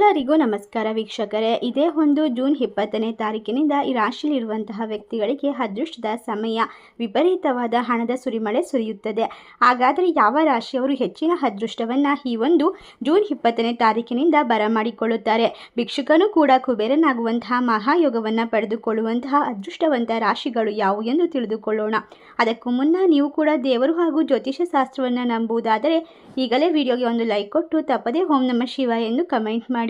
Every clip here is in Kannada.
ಎಲ್ಲರಿಗೂ ನಮಸ್ಕಾರ ವೀಕ್ಷಕರೇ. ಇದೇ ಒಂದು ಜೂನ್ ಇಪ್ಪತ್ತನೇ ತಾರೀಕಿನಿಂದ ಈ ರಾಶಿಯಲ್ಲಿರುವಂತಹ ವ್ಯಕ್ತಿಗಳಿಗೆ ಅದೃಷ್ಟದ ಸಮಯ, ವಿಪರೀತವಾದ ಹಣದ ಸುರಿಮಳೆ ಸುರಿಯುತ್ತದೆ. ಹಾಗಾದರೆ ಯಾವ ರಾಶಿಯವರು ಹೆಚ್ಚಿನ ಅದೃಷ್ಟವನ್ನು ಈ ಒಂದು ಜೂನ್ ಇಪ್ಪತ್ತನೇ ತಾರೀಕಿನಿಂದ ಬರಮಾಡಿಕೊಳ್ಳುತ್ತಾರೆ? ಭಿಕ್ಷುಕನು ಕೂಡ ಕುಬೇರನಾಗುವಂತಹ ಮಹಾಯೋಗವನ್ನು ಪಡೆದುಕೊಳ್ಳುವಂತಹ ಅದೃಷ್ಟವಂತ ರಾಶಿಗಳು ಯಾವುವು ಎಂದು ತಿಳಿದುಕೊಳ್ಳೋಣ. ಅದಕ್ಕೂ ಮುನ್ನ ನೀವು ಕೂಡ ದೇವರು ಹಾಗೂ ಜ್ಯೋತಿಷ ಶಾಸ್ತ್ರವನ್ನು ನಂಬುವುದಾದರೆ ಈಗಲೇ ವಿಡಿಯೋಗೆ ಒಂದು ಲೈಕ್ ಕೊಟ್ಟು ತಪ್ಪದೇ ಓಂ ನಮ ಶಿವ ಎಂದು ಕಮೆಂಟ್ ಮಾಡಿ.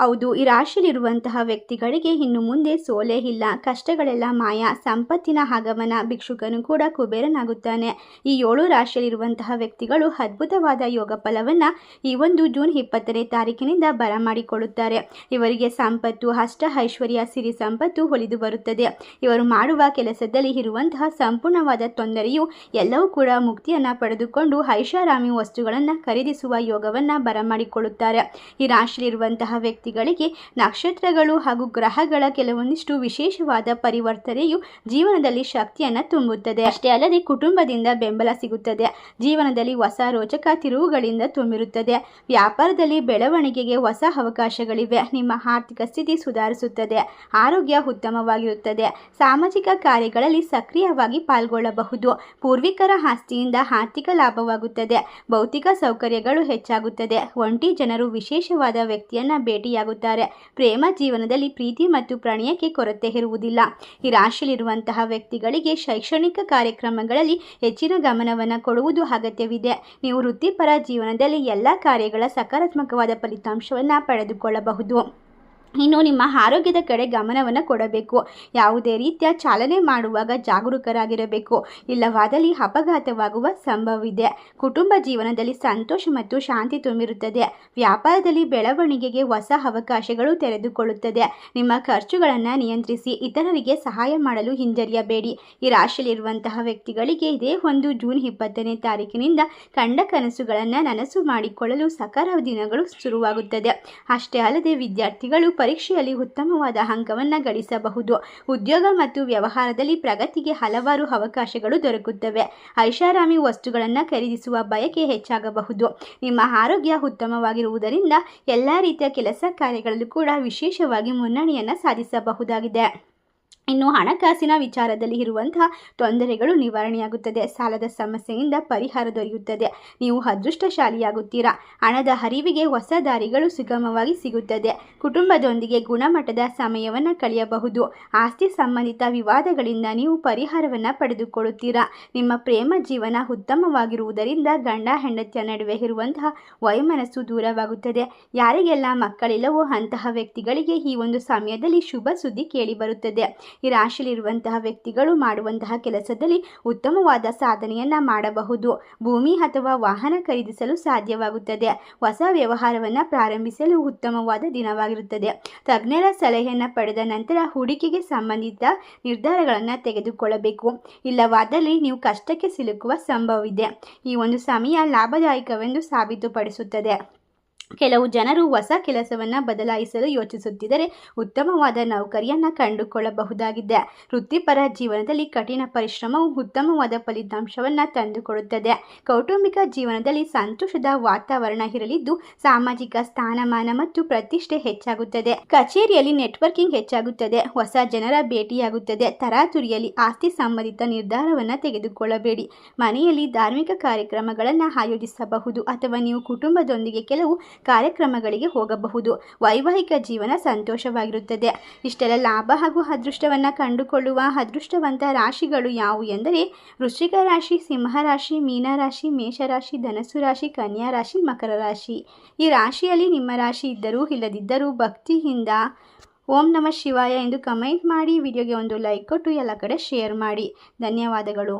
ಹೌದು, ಈ ರಾಶಿಯಲ್ಲಿರುವಂತಹ ವ್ಯಕ್ತಿಗಳಿಗೆ ಇನ್ನು ಮುಂದೆ ಸೋಲೇ ಇಲ್ಲ. ಕಷ್ಟಗಳೆಲ್ಲ ಮಾಯ, ಸಂಪತ್ತಿನ ಆಗಮನ, ಭಿಕ್ಷುಕನು ಕೂಡ ಕುಬೇರನಾಗುತ್ತಾನೆ. ಈ ಏಳು ರಾಶಿಯಲ್ಲಿರುವಂತಹ ವ್ಯಕ್ತಿಗಳು ಅದ್ಭುತವಾದ ಯೋಗ ಫಲವನ್ನು ಈ ಒಂದು ಜೂನ್ ಇಪ್ಪತ್ತನೇ ತಾರೀಕಿನಿಂದ ಬರಮಾಡಿಕೊಳ್ಳುತ್ತಾರೆ ಇವರಿಗೆ ಸಂಪತ್ತು, ಅಷ್ಟ ಐಶ್ವರ್ಯ, ಸಿರಿ ಸಂಪತ್ತು ಒಲಿದು ಬರುತ್ತದೆ. ಇವರು ಮಾಡುವ ಕೆಲಸದಲ್ಲಿ ಇರುವಂತಹ ಸಂಪೂರ್ಣವಾದ ತೊಂದರೆಯು ಎಲ್ಲವೂ ಕೂಡ ಮುಕ್ತಿಯನ್ನು ಪಡೆದುಕೊಂಡು ಐಷಾರಾಮಿ ವಸ್ತುಗಳನ್ನು ಖರೀದಿಸುವ ಯೋಗವನ್ನು ಬರಮಾಡಿಕೊಳ್ಳುತ್ತಾರೆ ಈ ರಾಶಿಯಲ್ಲಿರುವಂತಹ ವ್ಯಕ್ತಿಗಳಿಗೆ ನಕ್ಷತ್ರಗಳು ಹಾಗೂ ಗ್ರಹಗಳ ಕೆಲವೊಂದಿಷ್ಟು ವಿಶೇಷವಾದ ಪರಿವರ್ತನೆಯು ಜೀವನದಲ್ಲಿ ಶಕ್ತಿಯನ್ನು ತುಂಬುತ್ತದೆ. ಅಷ್ಟೇ ಅಲ್ಲದೆ ಕುಟುಂಬದಿಂದ ಬೆಂಬಲ ಸಿಗುತ್ತದೆ. ಜೀವನದಲ್ಲಿ ಹೊಸ ರೋಚಕ ತಿರುವುಗಳಿಂದ ತುಂಬಿರುತ್ತದೆ. ವ್ಯಾಪಾರದಲ್ಲಿ ಬೆಳವಣಿಗೆಗೆ ಹೊಸ ಅವಕಾಶಗಳಿವೆ. ನಿಮ್ಮ ಆರ್ಥಿಕ ಸ್ಥಿತಿ ಸುಧಾರಿಸುತ್ತದೆ. ಆರೋಗ್ಯ ಉತ್ತಮವಾಗಿರುತ್ತದೆ. ಸಾಮಾಜಿಕ ಕಾರ್ಯಗಳಲ್ಲಿ ಸಕ್ರಿಯವಾಗಿ ಪಾಲ್ಗೊಳ್ಳಬಹುದು. ಪೂರ್ವಿಕರ ಆಸ್ತಿಯಿಂದ ಆರ್ಥಿಕ ಲಾಭವಾಗುತ್ತದೆ. ಭೌತಿಕ ಸೌಕರ್ಯಗಳು ಹೆಚ್ಚಾಗುತ್ತದೆ. ಒಂಟಿ ಜನರು ವಿಶೇಷವಾದ ವ್ಯಕ್ತಿಯನ್ನ ಭೇಟಿಯಾಗುತ್ತಾರೆ ಪ್ರೇಮ ಜೀವನದಲ್ಲಿ ಪ್ರೀತಿ ಮತ್ತು ಪ್ರಣಯಕ್ಕೆ ಕೊರತೆ ಇರುವುದಿಲ್ಲ. ಈ ರಾಶಿಯಲ್ಲಿರುವಂತಹ ವ್ಯಕ್ತಿಗಳಿಗೆ ಶೈಕ್ಷಣಿಕ ಕಾರ್ಯಕ್ರಮಗಳಲ್ಲಿ ಹೆಚ್ಚಿನ ಗಮನವನ್ನು ಕೊಡುವುದು ಅಗತ್ಯವಿದೆ. ನೀವು ವೃತ್ತಿಪರ ಜೀವನದಲ್ಲಿ ಎಲ್ಲ ಕಾರ್ಯಗಳ ಸಕಾರಾತ್ಮಕವಾದ ಫಲಿತಾಂಶವನ್ನು ಪಡೆದುಕೊಳ್ಳಬಹುದು. ಇನ್ನು ನಿಮ್ಮ ಆರೋಗ್ಯದ ಕಡೆ ಗಮನವನ್ನು ಕೊಡಬೇಕು. ಯಾವುದೇ ರೀತಿಯ ಚಾಲನೆ ಮಾಡುವಾಗ ಜಾಗರೂಕರಾಗಿರಬೇಕು. ಇಲ್ಲವಾದಲ್ಲಿ ಅಪಘಾತವಾಗುವ ಸಂಭವವಿದೆ. ಕುಟುಂಬ ಜೀವನದಲ್ಲಿ ಸಂತೋಷ ಮತ್ತು ಶಾಂತಿ ತುಂಬಿರುತ್ತದೆ. ವ್ಯಾಪಾರದಲ್ಲಿ ಬೆಳವಣಿಗೆಗೆ ಹೊಸ ಅವಕಾಶಗಳು ತೆರೆದುಕೊಳ್ಳುತ್ತದೆ. ನಿಮ್ಮ ಖರ್ಚುಗಳನ್ನು ನಿಯಂತ್ರಿಸಿ, ಇತರರಿಗೆ ಸಹಾಯ ಮಾಡಲು ಹಿಂಜರಿಯಬೇಡಿ. ಈ ರಾಶಿಯಲ್ಲಿರುವಂತಹ ವ್ಯಕ್ತಿಗಳಿಗೆ ಇದೇ ಒಂದು ಜೂನ್ ಇಪ್ಪತ್ತನೇ ತಾರೀಕಿನಿಂದ ಕಂಡ ಕನಸುಗಳನ್ನು ನನಸು ಮಾಡಿಕೊಳ್ಳಲು ಸಕಾಲ ದಿನಗಳು ಶುರುವಾಗುತ್ತದೆ. ಅಷ್ಟೇ ಅಲ್ಲದೆ ವಿದ್ಯಾರ್ಥಿಗಳು ಪರೀಕ್ಷೆಯಲ್ಲಿ ಉತ್ತಮವಾದ ಅಂಕವನ್ನು ಗಳಿಸಬಹುದು. ಉದ್ಯೋಗ ಮತ್ತು ವ್ಯವಹಾರದಲ್ಲಿ ಪ್ರಗತಿಗೆ ಹಲವಾರು ಅವಕಾಶಗಳು ದೊರಕುತ್ತವೆ. ಐಷಾರಾಮಿ ವಸ್ತುಗಳನ್ನು ಖರೀದಿಸುವ ಬಯಕೆ ಹೆಚ್ಚಾಗಬಹುದು. ನಿಮ್ಮ ಆರೋಗ್ಯ ಉತ್ತಮವಾಗಿರುವುದರಿಂದ ಎಲ್ಲ ರೀತಿಯ ಕೆಲಸ ಕಾರ್ಯಗಳಲ್ಲೂ ಕೂಡ ವಿಶೇಷವಾಗಿ ಮುನ್ನಡೆಯನ್ನು ಸಾಧಿಸಬಹುದಾಗಿದೆ. ಇನ್ನು ಹಣಕಾಸಿನ ವಿಚಾರದಲ್ಲಿ ಇರುವಂತಹ ತೊಂದರೆಗಳು ನಿವಾರಣೆಯಾಗುತ್ತದೆ. ಸಾಲದ ಸಮಸ್ಯೆಯಿಂದ ಪರಿಹಾರ ದೊರೆಯುತ್ತದೆ. ನೀವು ಅದೃಷ್ಟಶಾಲಿಯಾಗುತ್ತೀರಾ? ಹಣದ ಹರಿವಿಗೆ ಹೊಸ ದಾರಿಗಳು ಸುಗಮವಾಗಿ ಸಿಗುತ್ತದೆ. ಕುಟುಂಬದೊಂದಿಗೆ ಗುಣಮಟ್ಟದ ಸಮಯವನ್ನು ಕಳೆಯಬಹುದು. ಆಸ್ತಿ ಸಂಬಂಧಿತ ವಿವಾದಗಳಿಂದ ನೀವು ಪರಿಹಾರವನ್ನು ಪಡೆದುಕೊಳ್ಳುತ್ತೀರಾ? ನಿಮ್ಮ ಪ್ರೇಮ ಜೀವನ ಉತ್ತಮವಾಗಿರುವುದರಿಂದ ಗಂಡ, ಹೆಂಡತಿಯ ನಡುವೆ ಇರುವಂತಹ ವೈಮನಸ್ಸು ದೂರವಾಗುತ್ತದೆ. ಯಾರಿಗೆಲ್ಲ ಮಕ್ಕಳಿಲ್ಲವೋ ಅಂತಹ ವ್ಯಕ್ತಿಗಳಿಗೆ ಈ ಒಂದು ಸಮಯದಲ್ಲಿ ಶುಭ ಸುದ್ದಿ ಕೇಳಿಬರುತ್ತದೆ ಈ ರಾಶಿಯಲ್ಲಿರುವಂತಹ ವ್ಯಕ್ತಿಗಳು ಮಾಡುವಂತಹ ಕೆಲಸದಲ್ಲಿ ಉತ್ತಮವಾದ ಸಾಧನೆಯನ್ನ ಮಾಡಬಹುದು. ಭೂಮಿ ಅಥವಾ ವಾಹನ ಖರೀದಿಸಲು ಸಾಧ್ಯವಾಗುತ್ತದೆ. ಹೊಸ ವ್ಯವಹಾರವನ್ನು ಪ್ರಾರಂಭಿಸಲು ಉತ್ತಮವಾದ ದಿನವಾಗಿರುತ್ತದೆ. ತಜ್ಞರ ಸಲಹೆಯನ್ನು ಪಡೆದ ನಂತರ ಹೂಡಿಕೆಗೆ ಸಂಬಂಧಿತ ನಿರ್ಧಾರಗಳನ್ನು ತೆಗೆದುಕೊಳ್ಳಬೇಕು. ಇಲ್ಲವಾದಲ್ಲಿ ನೀವು ಕಷ್ಟಕ್ಕೆ ಸಿಲುಕುವ ಸಂಭವವಿದೆ. ಈ ಒಂದು ಸಮಯ ಲಾಭದಾಯಕವೆಂದು ಸಾಬೀತುಪಡಿಸುತ್ತದೆ. ಕೆಲವು ಜನರು ಹೊಸ ಕೆಲಸವನ್ನು ಬದಲಾಯಿಸಲು ಯೋಚಿಸುತ್ತಿದ್ದರೆ ಉತ್ತಮವಾದ ನೌಕರಿಯನ್ನು ಕಂಡುಕೊಳ್ಳಬಹುದಾಗಿದೆ. ವೃತ್ತಿಪರ ಜೀವನದಲ್ಲಿ ಕಠಿಣ ಪರಿಶ್ರಮವು ಉತ್ತಮವಾದ ಫಲಿತಾಂಶವನ್ನು ತಂದುಕೊಡುತ್ತದೆ. ಕೌಟುಂಬಿಕ ಜೀವನದಲ್ಲಿ ಸಂತೋಷದ ವಾತಾವರಣ ಇರಲಿದ್ದು ಸಾಮಾಜಿಕ ಸ್ಥಾನಮಾನ ಮತ್ತು ಪ್ರತಿಷ್ಠೆ ಹೆಚ್ಚಾಗುತ್ತದೆ. ಕಚೇರಿಯಲ್ಲಿ ನೆಟ್ವರ್ಕಿಂಗ್ ಹೆಚ್ಚಾಗುತ್ತದೆ. ಹೊಸ ಜನರ ಭೇಟಿಯಾಗುತ್ತದೆ. ತರಾತುರಿಯಲ್ಲಿ ಆಸ್ತಿ ಸಂಬಂಧಿತ ನಿರ್ಧಾರವನ್ನು ತೆಗೆದುಕೊಳ್ಳಬೇಡಿ. ಮನೆಯಲ್ಲಿ ಧಾರ್ಮಿಕ ಕಾರ್ಯಕ್ರಮಗಳನ್ನು ಆಯೋಜಿಸಬಹುದು ಅಥವಾ ನೀವು ಕುಟುಂಬದೊಂದಿಗೆ ಕೆಲವು ಕಾರ್ಯಕ್ರಮಗಳಿಗೆ ಹೋಗಬಹುದು. ವೈವಾಹಿಕ ಜೀವನ ಸಂತೋಷವಾಗಿರುತ್ತದೆ. ಇಷ್ಟೆಲ್ಲ ಲಾಭ ಹಾಗೂ ಅದೃಷ್ಟವನ್ನು ಕಂಡುಕೊಳ್ಳುವ ಅದೃಷ್ಟವಂತ ರಾಶಿಗಳು ಯಾವುವು ಎಂದರೆ, ವೃಶ್ಚಿಕ ರಾಶಿ, ಸಿಂಹ ರಾಶಿ, ಮೀನ ರಾಶಿ ಮೇಷರಾಶಿ ಧನಸ್ಸು ರಾಶಿ, ಕನ್ಯಾ ರಾಶಿ, ಮಕರ ರಾಶಿ. ಈ ರಾಶಿಯಲ್ಲಿ ನಿಮ್ಮ ರಾಶಿ ಇದ್ದರೂ ಇಲ್ಲದಿದ್ದರೂ ಭಕ್ತಿಯಿಂದ ಓಂ ನಮ ಶಿವಾಯ ಎಂದು ಕಮೆಂಟ್ ಮಾಡಿ, ವಿಡಿಯೋಗೆ ಒಂದು ಲೈಕ್ ಕೊಟ್ಟು ಎಲ್ಲ ಕಡೆ ಶೇರ್ ಮಾಡಿ. ಧನ್ಯವಾದಗಳು.